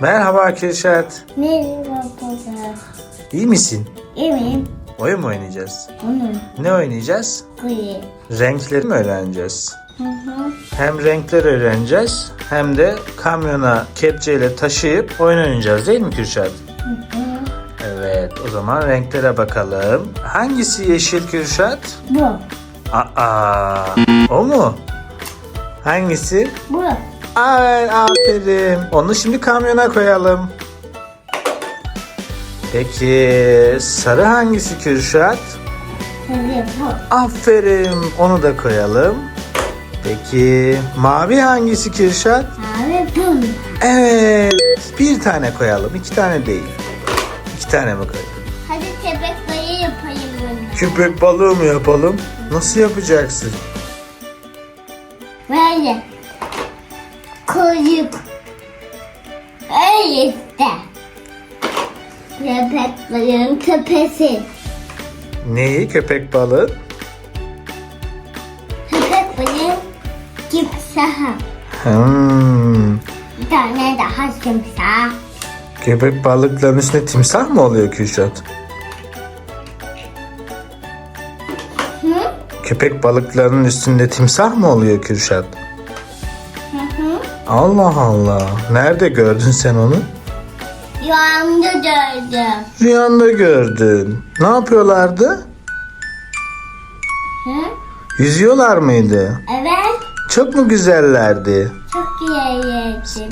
Merhaba Kürşat. Merhaba baba. İyi misin? Evet. Oyun mu oynayacağız? Onun Ne oynayacağız? kuyu. Renkleri mi öğreneceğiz? Hı hı. Hem renkler öğreneceğiz hem de kamyona kepçeyle taşıyıp oyun oynayacağız değil mi Kürşat? Hı hı. Evet o zaman renklere bakalım. Hangisi yeşil Kürşat? Bu. Aa, o mu? Hangisi? Bu. Ay aferin. Onu şimdi kamyona koyalım. Peki sarı hangisi Kürşat? Bu. Aferin. Onu da koyalım. Peki mavi hangisi Kürşat? Bu. Evet. Bir tane koyalım. iki tane değil. İki tane mi koyalım? Hadi köpek balığı yapayım bunu. Köpek balığı mı yapalım? Nasıl yapacaksın? Böyle. Kuyruk. Öyle işte. Köpek balığın tepesi. Neyi köpek balığı? Köpek balığı timsahı. Hmm. Bir tane daha timsah. Köpek balıklarının üstünde timsah mı oluyor Kürşat? Hı? Köpek balıklarının üstünde timsah mı oluyor Kürşat? Hı. Allah Allah. Nerede gördün sen onu? Yağımda gördüm. Rüyanda gördün. Ne yapıyorlardı? Hı? Yüzüyorlar mıydı? Evet. Çok mu güzellerdi? Çok iyi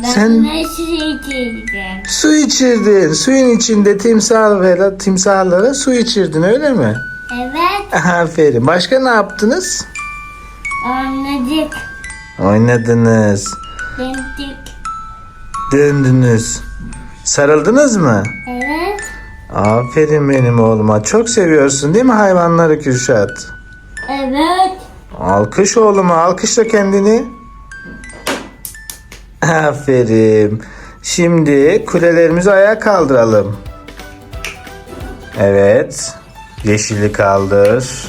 Ben Sen- nasıl içirdim? Su içirdin. Suyun içinde timsahlara, timsahlara su içirdin öyle mi? Evet. Aferin. Başka ne yaptınız? Anladık. Oynadınız. Dendik. Döndünüz. Sarıldınız mı? Evet. Aferin benim oğluma. Çok seviyorsun değil mi hayvanları Kürşat? Evet. Alkış oğluma. Alkışla kendini. Aferin. Şimdi kulelerimizi ayağa kaldıralım. Evet. Yeşili kaldır.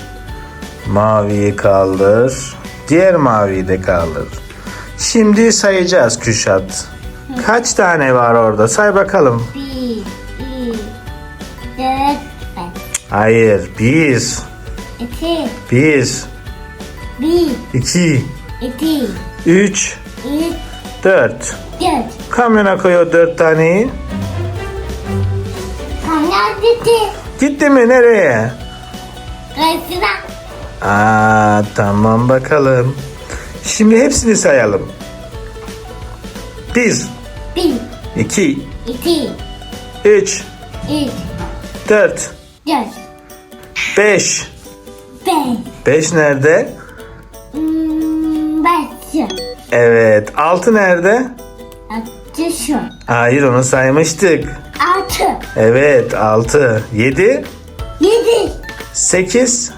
Maviyi kaldır. Diğer maviyi de kaldır. Şimdi sayacağız Kürşat. Kaç tane var orada? Say bakalım. Bir, iki, dört, beş, Hayır. Bir. iki, Bir. bir, iki, iki, Üç. üç, Dört. dört. Kamyona koy o dört taneyi. Kamyon gitti. Gitti mi nereye? Karşına. Aa tamam bakalım. Şimdi hepsini sayalım. Bir, Bir, iki, iki, üç, üç, dört, dört, beş. beş. Beş nerede? Hmm, beş. Evet. Altı nerede? Altı şu. Hayır onu saymıştık. Altı. Evet altı. Yedi, Yedi. sekiz.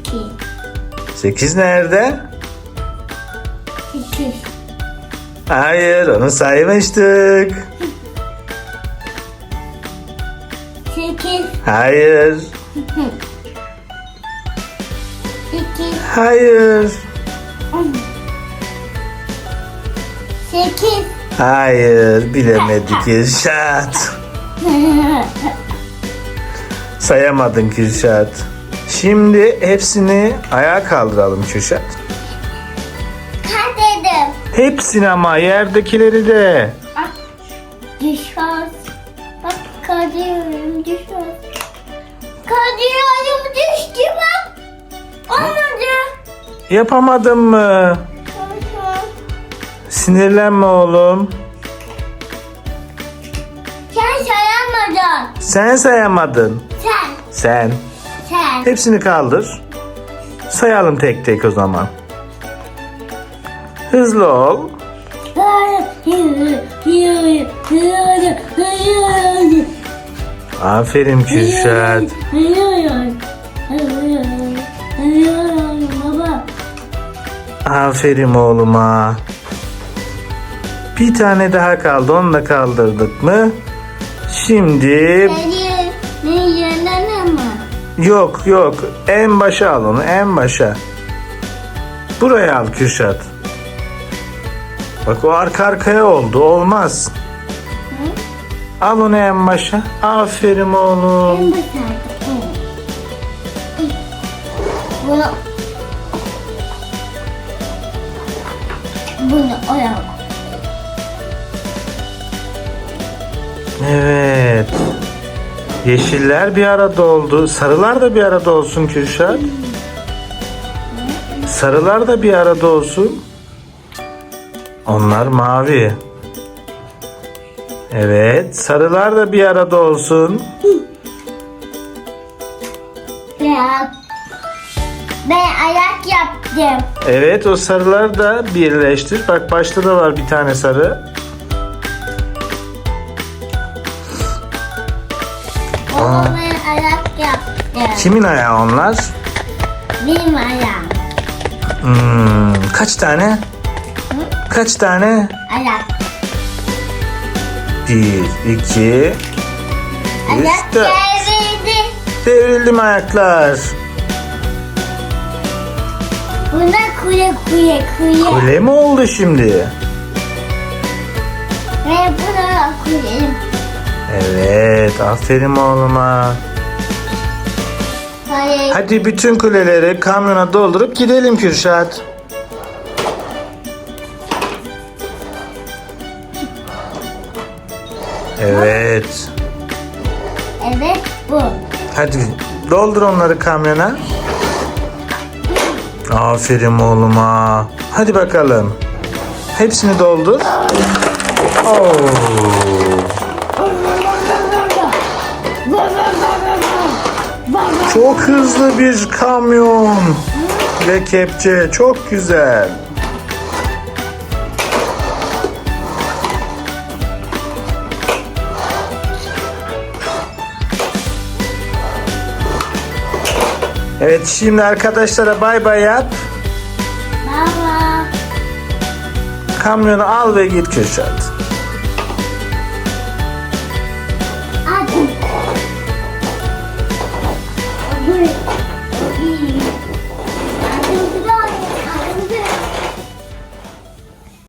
İki. Sekiz nerede? Hayır onu saymıştık. Sekiz. Hayır. İki. Hayır. Sekiz. Hayır bilemedik Kürşat. Sayamadın Kürşat. Şimdi hepsini ayağa kaldıralım Kürşat. Hepsini ama yerdekileri de. Düşer. Bak kadıyorum düşer. Kadıyorum düştü bak. Olmadı. Yapamadın mı? Sinirlenme oğlum. Sen sayamadın. Sen sayamadın. Sen. Sen. Sen. Hepsini kaldır. Sayalım tek tek o zaman. Hızlı ol. Aferin Kürşat. Aferin oğluma. Bir tane daha kaldı. Onu da kaldırdık mı? Şimdi yok yok. En başa al onu. En başa. Buraya al Kürşat. Bak o arka arkaya oldu. Olmaz. Hı? Al onu en başa. Aferin oğlum. En başa. Bunu bunu oraya. Evet. Yeşiller bir arada oldu. Sarılar da bir arada olsun Kürşat. Sarılar da bir arada olsun. Onlar mavi. Evet, sarılar da bir arada olsun. Beyaz. Ben ayak yaptım. Evet, o sarılar da birleştir. Bak başta da var bir tane sarı. Baba ben ayak yaptım. Kimin ayağı onlar? Benim ayağım. Hmm, kaç tane? Kaç tane? Ayak. Bir, iki, Ayak üç, dört. devrildi. Devrildim ayaklar. Buna kule kule kule. Kule mi oldu şimdi? Ve buna kule. Evet, aferin oğluma. Hayır. Hadi bütün kuleleri kamyona doldurup gidelim Kürşat. Evet. Evet bu. Hadi doldur onları kamyona. Aferin oğluma. Hadi bakalım. Hepsini doldur. Oo. Çok hızlı bir kamyon ve kepçe çok güzel. Evet şimdi arkadaşlara bay bay yap. Baba. Kamyonu al ve git Kürşat.